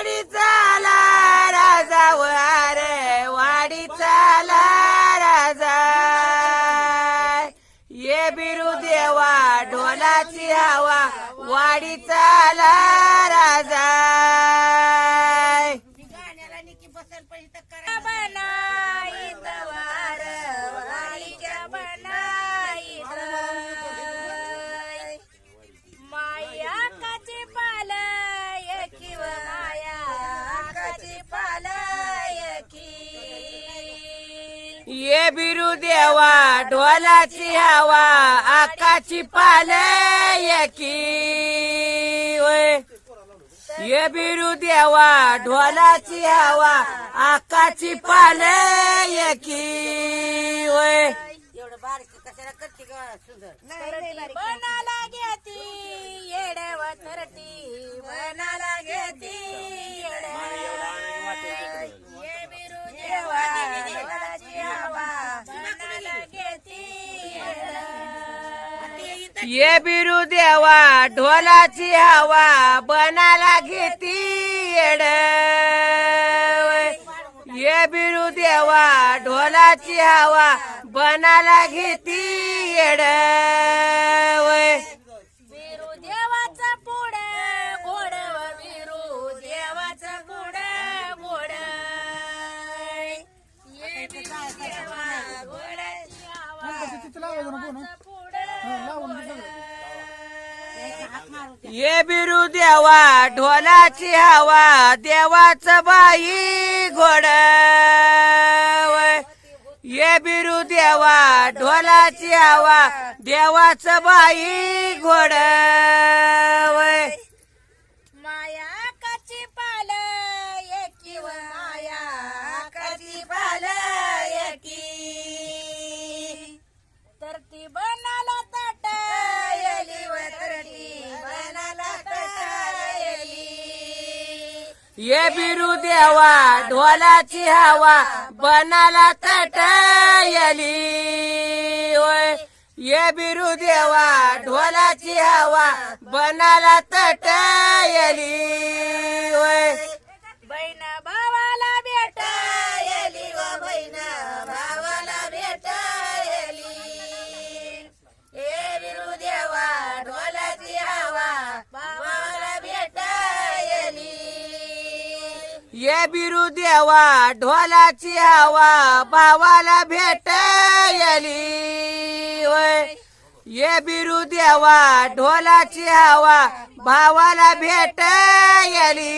अरे वाडी चाला राजा व वाडी चाला राजा. ये बिरू देवा ढोलाची हवा वाडी चाला राजा. बिरू देवा ढोलाची हवा आकाची की ओय. ये बिरू देवा ढोलाची हवा आकाची की ओय. एवढं बारीक कशाला करते ग सुंदर बनाला घेती येडव थरटी ये बिरू देवा ढोलाची हवा बनाला घेती येड. ये बिरू देवा ढोलाची हवा बनाला घेती येड. बिरू देवाचा ना ये बिरू देवा ढोलाची हवा देवाच बाई घोड. ये बिरू देवा ढोलाची हवा देवाच बाई घोड. ये बिरू देवा ढोलाची हवा बनाला तटयली होय ये बिरू देवा ढोलाची हवा बनाला तटयली ये बिरू देवा ढोलाची हवा भावाला भेटली होय. ये बिरू देवा ढोलाची हवा भावाला भेटली